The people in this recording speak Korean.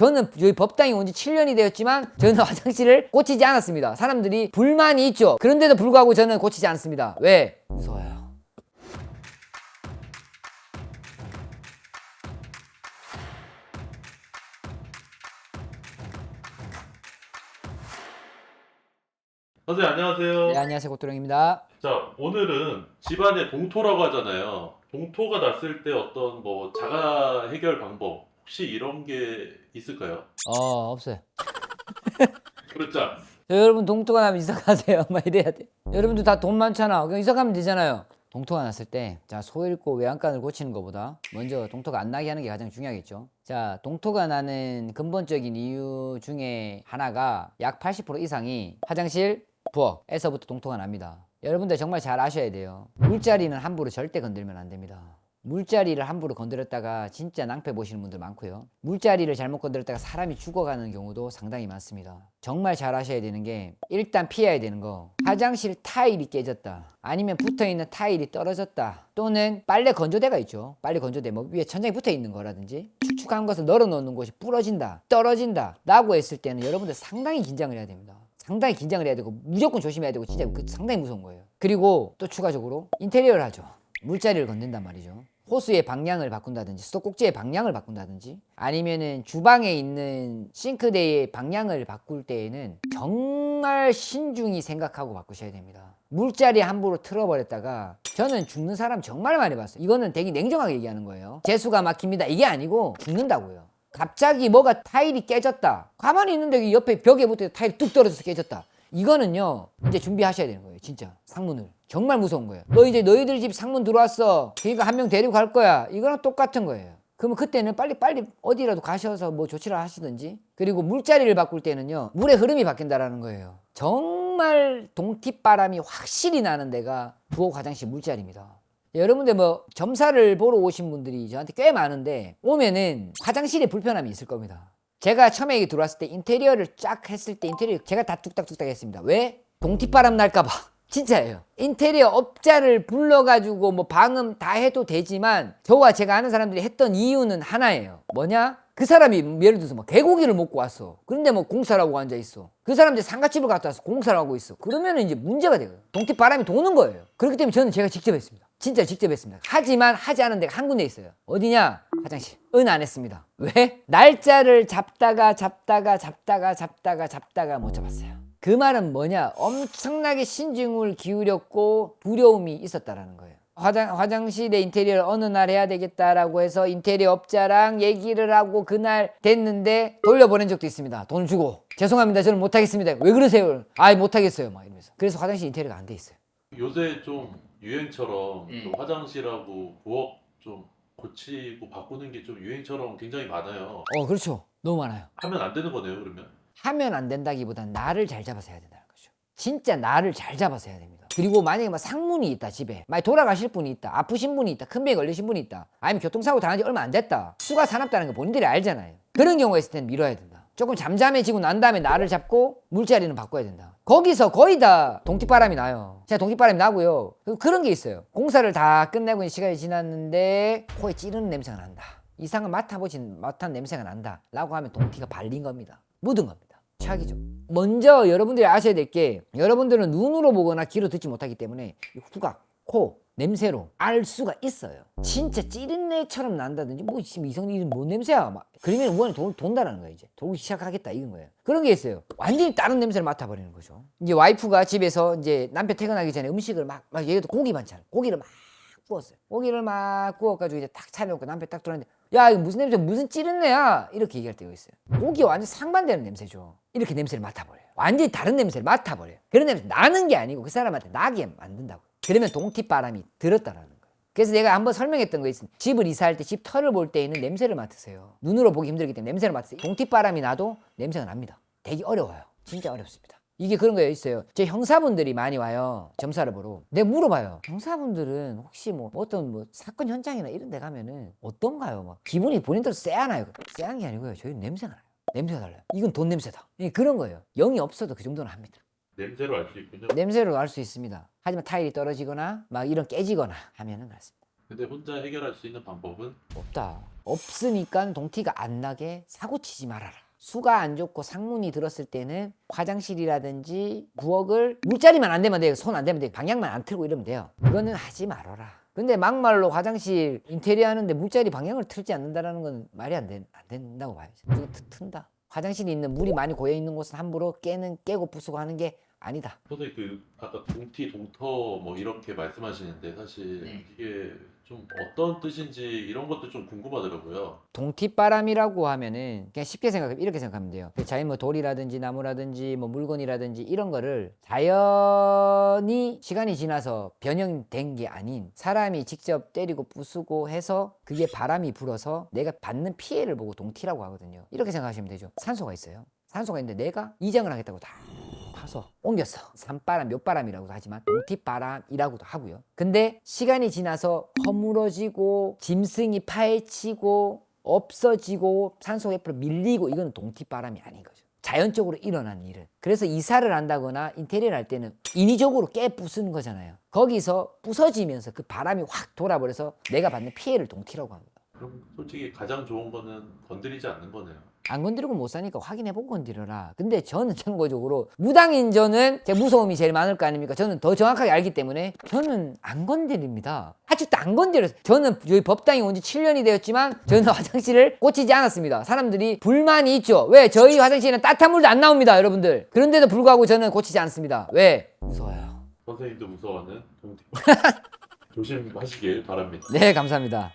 저는 저희 법당에 온 지 7년이 되었지만 저는 화장실을 고치지 않았습니다. 사람들이 불만이 있죠. 그런데도 불구하고 저는 고치지 않습니다. 왜? 무서워요. 선생님 안녕하세요. 네, 안녕하세요. 고토령입니다. 자 오늘은 집안의 동토라고 하잖아요. 동토가 났을 때 어떤 뭐 자가 해결 방법 혹시 이런 게 있을까요? 어, 없어요. 그렇죠. 저 여러분 동토가 나면 이사 가세요. 막 이래야 돼. 여러분들 다돈 많잖아. 그냥 이사 가면 되잖아요. 동토가 났을 때, 자, 소 잃고 외양간을 고치는 것보다 먼저 동토가 안 나게 하는 게 가장 중요하겠죠. 자, 동토가 나는 근본적인 이유 중에 하나가 약 80% 이상이 화장실, 부엌에서부터 동토가 납니다. 여러분들 정말 잘 아셔야 돼요. 물자리는 함부로 절대 건들면 안 됩니다. 물자리를 함부로 건드렸다가 진짜 낭패 보시는 분들 많고요. 물자리를 잘못 건드렸다가 사람이 죽어가는 경우도 상당히 많습니다. 정말 잘 아셔야 되는 게 일단 피해야 되는 거. 화장실 타일이 깨졌다. 아니면 붙어 있는 타일이 떨어졌다. 또는 빨래 건조대가 있죠. 빨래 건조대 뭐 위에 천장에 붙어 있는 거라든지 축축한 것을 널어 놓는 곳이 부러진다. 떨어진다. 라고 했을 때는 여러분들 상당히 긴장을 해야 됩니다. 상당히 긴장을 해야 되고 무조건 조심해야 되고 진짜 그 상당히 무서운 거예요. 그리고 또 추가적으로 인테리어를 하죠. 물자리를 건든단 말이죠. 호수의 방향을 바꾼다든지 수도꼭지의 방향을 바꾼다든지 아니면은 주방에 있는 싱크대의 방향을 바꿀 때에는 정말 신중히 생각하고 바꾸셔야 됩니다. 물자리 함부로 틀어버렸다가 저는 죽는 사람 정말 많이 봤어요. 이거는 되게 냉정하게 얘기하는 거예요. 재수가 막힙니다. 이게 아니고 죽는다고요. 갑자기 뭐가 타일이 깨졌다. 가만히 있는데 옆에 벽에 붙어 타일이 뚝 떨어져서 깨졌다. 이거는요 이제 준비하셔야 되는 거예요 진짜. 상문을. 정말 무서운 거예요. 너 이제 너희들 집 상문 들어왔어. 그러니까 한 명 데리고 갈 거야. 이거랑 똑같은 거예요. 그러면 그때는 빨리 빨리 어디라도 가셔서 뭐 조치를 하시든지. 그리고 물자리를 바꿀 때는요 물의 흐름이 바뀐다라는 거예요. 정말 동티바람이 확실히 나는 데가 부엌 화장실 물자리입니다. 여러분들 뭐 점사를 보러 오신 분들이 저한테 꽤 많은데 오면은 화장실에 불편함이 있을 겁니다. 제가 처음에 여기 들어왔을 때 인테리어를 쫙 했을 때 인테리어 제가 다 뚝딱뚝딱 했습니다. 왜? 동티바람 날까봐. 진짜예요. 인테리어 업자를 불러가지고 뭐 방음 다 해도 되지만 저와 제가 아는 사람들이 했던 이유는 하나예요. 뭐냐? 그 사람이 예를 들어서 뭐 개고기를 먹고 왔어. 그런데 뭐 공사를 하고 앉아 있어. 그 사람들 상가집을 갔다 와서 공사를 하고 있어. 그러면 이제 문제가 되거든요. 동티 바람이 도는 거예요. 그렇기 때문에 저는 제가 직접 했습니다. 진짜 직접 했습니다. 하지만 하지 않은 데가 한 군데 있어요. 어디냐? 화장실. 은 안 했습니다. 왜? 날짜를 잡다가 잡다가 잡다가 잡다가 잡다가 못 잡았어요. 그 말은 뭐냐? 엄청나게 신중을 기울였고 두려움이 있었다라는 거예요. 화장, 화장실의 인테리어를 어느 날 해야 되겠다라고 해서 인테리어 업자랑 얘기를 하고 그날 됐는데 돌려보낸 적도 있습니다. 돈 주고. 죄송합니다. 저는 못하겠습니다. 왜 그러세요? 아이, 못하겠어요. 막 이러면서. 그래서 화장실 인테리어가 안 돼 있어요. 요새 좀 유행처럼 음. 좀 화장실하고 부엌 좀 고치고 바꾸는 게 좀 유행처럼 굉장히 많아요. 어, 그렇죠. 너무 많아요. 하면 안 되는 거네요 그러면. 하면 안 된다기보단 나를 잘 잡아서 해야 된다는 거죠. 진짜 나를 잘 잡아서 해야 됩니다. 그리고 만약에 뭐 상문이 있다 집에 많이 돌아가실 분이 있다 아프신 분이 있다 큰 병에 걸리신 분이 있다 아니면 교통사고 당한 지 얼마 안 됐다 수가 사납다는 거 본인들이 알잖아요 그런 경우가 있을 때는 미뤄야 된다 조금 잠잠해지고 난 다음에 나를 잡고 물자리는 바꿔야 된다. 거기서 거의 다 동티바람이 나요. 제가 동티바람이 나고요. 그- 그런 게 있어요. 공사를 다 끝내고 시간이 지났는데 코에 찌르는 냄새가 난다. 이상은 맡아보진 못한 냄새가 난다. 라고 하면 동티가 발린 겁니다. 묻은 겁니다. 최악이죠. 먼저 여러분들이 아셔야 될 게 여러분들은 눈으로 보거나 귀로 듣지 못하기 때문에 이 후각, 코, 냄새로 알 수가 있어요. 진짜 찌린내처럼 난다든지 뭐 지금 이성이 뭔 냄새야 막 그러면 우원이 돈, 돈다라는 거예요 이제 돌기 시작하겠다 이건 거예요. 그런 게 있어요. 완전히 다른 냄새를 맡아버리는 거죠. 이제 와이프가 집에서 이제 남편 퇴근하기 전에 음식을 막, 막 들어 고기 반찬, 고기를 막 구웠어요. 고기를 막 구워가지고 이제 딱 차려놓고 남편 딱 들어왔는데 야 이거 무슨 냄새 무슨 찌른내야 이렇게 얘기할 때가 있어요. 고기 완전 상반되는 냄새죠. 이렇게 냄새를 맡아버려요. 완전히 다른 냄새를 맡아버려요. 그런 냄새 나는 게 아니고 그 사람한테 나게 만든다고. 그러면 동티바람이 들었다라는 거예요. 그래서 내가 한번 설명했던 거 있습니다. 집을 이사할 때 집 털을 볼 때에는 냄새를 맡으세요. 눈으로 보기 힘들기 때문에 냄새를 맡으세요. 동티바람이 나도 냄새가 납니다. 되게 어려워요. 진짜 어렵습니다. 이게 그런 거 있어요. 제 형사분들이 많이 와요. 점사를 보러. 내가 물어봐요. 형사분들은 혹시 뭐 어떤 뭐 사건 현장이나 이런 데 가면은 어떤가요? 막 기분이 본인들 쎄하나요? 쎄한 게 아니고요. 저희 냄새가 나요. 냄새가 달라요. 이건 돈 냄새다. 예, 그런 거예요. 영이 없어도 그 정도는 합니다. 냄새로 알 수 있군요. 냄새로 알 수 있습니다. 하지만 타일이 떨어지거나 막 이런 깨지거나 하면은 그렇습니다. 근데 혼자 해결할 수 있는 방법은 없다. 없으니까 동티가 안 나게 사고 치지 말아라. 수가 안 좋고 상문이 들었을 때는 화장실이라든지 부엌을 물자리만 안 되면 돼요. 손 안 되면 돼요. 방향만 안 틀고 이러면 돼요. 그거는 하지 말아라. 근데 막말로 화장실 인테리어 하는데 물자리 방향을 틀지 않는다라는 건 말이 안, 된, 안 된다고 봐야죠. 그거 트- 튼다. 화장실이 있는 물이 많이 고여 있는 곳은 함부로 깨는 깨고 부수고 하는 게 아니다. 선생님 그 아까 동티 동터 뭐 이렇게 말씀하시는데 사실 네. 이게 좀 어떤 뜻인지 이런 것도 좀 궁금하더라고요. 동티바람이라고 하면은 그냥 쉽게 생각하면 이렇게 생각하면 돼요. 그 자연 뭐 돌이라든지 나무라든지 뭐 물건이라든지 이런 거를 자연이 시간이 지나서 변형된 게 아닌 사람이 직접 때리고 부수고 해서 그게 바람이 불어서 내가 받는 피해를 보고 동티라고 하거든요. 이렇게 생각하시면 되죠. 산소가 있어요. 산소가 있는데 내가 이장을 하겠다고 다 파서 옮겼어. 산바람, 몇바람이라고도 하지만 동티바람이라고도 하고요. 근데 시간이 지나서 허물어지고 짐승이 파헤치고 없어지고 산소 옆으로 밀리고 이거는 동티바람이 아닌 거죠. 자연적으로 일어난 일은. 그래서 이사를 한다거나 인테리어를 할 때는 인위적으로 깨 부수는 거잖아요. 거기서 부서지면서 그 바람이 확 돌아버려서 내가 받는 피해를 동티라고 합니다. 그럼 솔직히 가장 좋은 거는 건드리지 않는 거네요. 안 건드리고 못 사니까 확인해보고 건드려라. 근데 저는 참고적으로 무당인 저는 제 무서움이 제일 많을 거 아닙니까? 저는 더 정확하게 알기 때문에 저는 안 건드립니다. 아직도 안 건드려요. 저는 여기 법당에 온 지 7년이 되었지만 저는 화장실을 꽂히지 않았습니다. 사람들이 불만이 있죠. 왜? 저희 화장실에는 따뜻한 물도 안 나옵니다, 여러분들. 그런데도 불구하고 저는 고치지 않습니다. 왜? 무서워요. 선생님도 무서워하는 동티. 조심하시길 바랍니다. 네, 감사합니다.